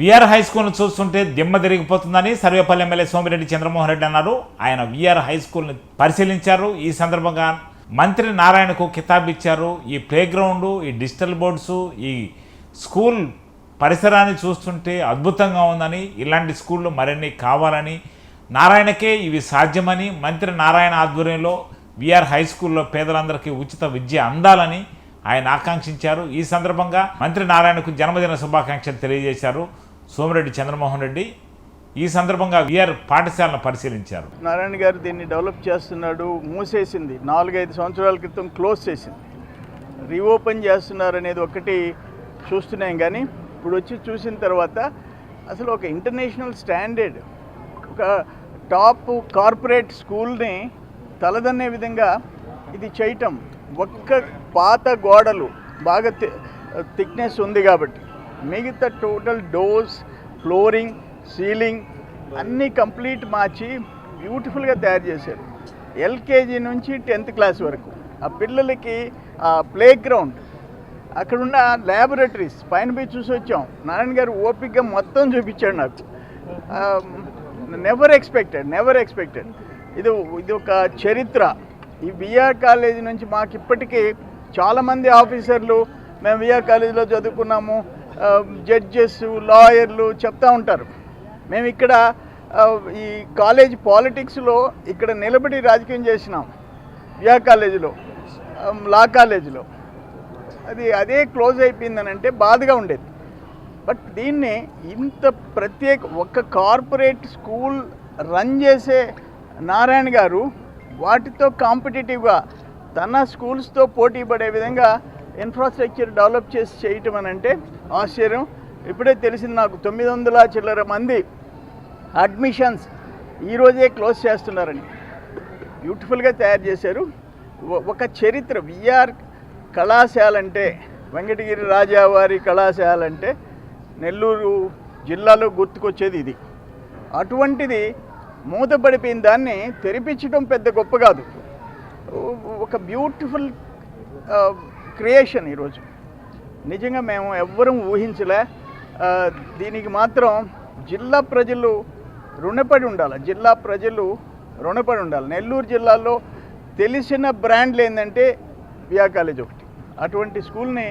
VR high స్కూల్ను చూస్తుంటే దిమ్మ తిరిగిపోతుందని సర్వేపల్లి ఎమ్మెల్యే సోమిరెడ్డి చంద్రమోహన్ రెడ్డి అన్నారు. ఆయన విఆర్ హై స్కూల్ని పరిశీలించారు. ఈ సందర్భంగా మంత్రి నారాయణకు కితాబిచ్చారు. ఈ ప్లేగ్రౌండు ఈ డిజిటల్ బోర్డ్స్ ఈ స్కూల్ పరిసరాన్ని చూస్తుంటే అద్భుతంగా ఉందని ఇలాంటి స్కూళ్ళు మరిన్ని కావాలని నారాయణకే ఇవి సాధ్యమని మంత్రి నారాయణ ఆధ్వర్యంలో విఆర్ హై స్కూల్లో పేదలందరికీ ఉచిత విద్య అందాలని ఆయన ఆకాంక్షించారు. ఈ సందర్భంగా మంత్రి నారాయణకు జన్మదిన శుభాకాంక్షలు తెలియజేశారు. సోమిరెడ్డి చంద్రమోహన్ రెడ్డి ఈ సందర్భంగా విఆర్ పాఠశాలను పరిశీలించారు. నారాయణ గారు దీన్ని డెవలప్ చేస్తున్నాడు మూసేసింది. నాలుగైదు సంవత్సరాల క్రితం క్లోజ్ చేసింది. రీఓపెన్ చేస్తున్నారు అనేది ఒకటి చూస్తున్నాం కానీ ఇప్పుడు వచ్చి చూసిన తర్వాత అసలు ఒక ఇంటర్నేషనల్ స్టాండర్డ్ ఒక టాప్ కార్పొరేట్ స్కూల్ని తలదన్నే విధంగా ఇది చేయటం ఒక్క పాత గోడలు బాగా థిక్నెస్ ఉంది కాబట్టి. మిగతా టోటల్ డోర్స్ ఫ్లోరింగ్ సీలింగ్ అన్నీ కంప్లీట్ మార్చి బ్యూటిఫుల్గా తయారు చేశారు. ఎల్కేజీ నుంచి టెన్త్ క్లాస్ వరకు. ఆ పిల్లలకి ఆ ప్లే గ్రౌండ్ అక్కడున్న ల్యాబొరేటరీస్ పైన పోయి చూసి వచ్చాం. నారాయణ గారు ఓపిక్గా మొత్తం చూపించాడు నాకు. నెవర్ ఎక్స్పెక్టెడ్ నెవర్ ఎక్స్పెక్టెడ్ ఇది ఇది ఒక చరిత్ర. ఈ బిఆర్ కాలేజీ నుంచి మాకు ఇప్పటికీ చాలామంది ఆఫీసర్లు మేము బిఆర్ కాలేజీలో చదువుకున్నాము. జడ్జెస్ లాయర్లు చెప్తా ఉంటారు. మేము ఇక్కడ ఈ కాలేజ్ పాలిటిక్స్లో ఇక్కడ నిలబడి రాజకీయం చేసినాం. వియా కాలేజీలో లా కాలేజీలో అది అదే క్లోజ్ అయిపోయిందని అంటే బాధగా ఉండేది. బట్ దీన్ని ఇంత ప్రత్యేక ఒక కార్పొరేట్ స్కూల్ రన్ చేసే నారాయణ గారు వాటితో కాంపిటేటివ్గా తన స్కూల్స్తో పోటీ పడే విధంగా ఇన్ఫ్రాస్ట్రక్చర్ డెవలప్ చేసి చేయటం అని అంటే ఆశ్చర్యం. ఇప్పుడే తెలిసింది నాకు తొమ్మిది వందల చిల్లర మంది అడ్మిషన్స్ ఈరోజే క్లోజ్ చేస్తున్నారని. బ్యూటిఫుల్గా తయారు చేశారు. ఒక చరిత్ర విఆర్ కళాశాల అంటే వెంకటగిరి రాజావారి కళాశాల అంటే నెల్లూరు జిల్లాలో గుర్తుకొచ్చేది ఇది. అటువంటిది మూతపడిపోయిన దాన్ని తెరిపించడం పెద్ద గొప్ప కాదు. ఒక బ్యూటిఫుల్ క్రియేషన్ ఈరోజు. నిజంగా మేము ఎవ్వరూ ఊహించలే. దీనికి మాత్రం జిల్లా ప్రజలు రుణపడి ఉండాలి. జిల్లా ప్రజలు రుణపడి ఉండాలి. నెల్లూరు జిల్లాలో తెలిసిన బ్రాండ్లు ఏంటంటే వియా కాలేజ్ ఒకటి. అటువంటి స్కూల్ని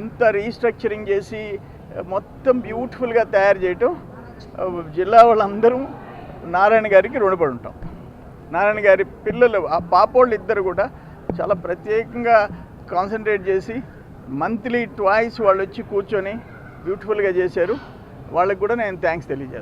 ఇంత రీస్ట్రక్చరింగ్ చేసి మొత్తం బ్యూటిఫుల్గా తయారు చేయటం జిల్లా వాళ్ళందరూ నారాయణ గారికి రుణపడి ఉంటాం. నారాయణ గారి పిల్లలు ఆ పాపోళ్ళు ఇద్దరు కూడా చాలా ప్రత్యేకంగా కాన్సన్ట్రేట్ చేసి మంత్లీ ట్వాయిస్ వాళ్ళు వచ్చి కూర్చొని బ్యూటిఫుల్గా చేశారు. వాళ్ళకి కూడా నేను థ్యాంక్స్ తెలియజేస్తాను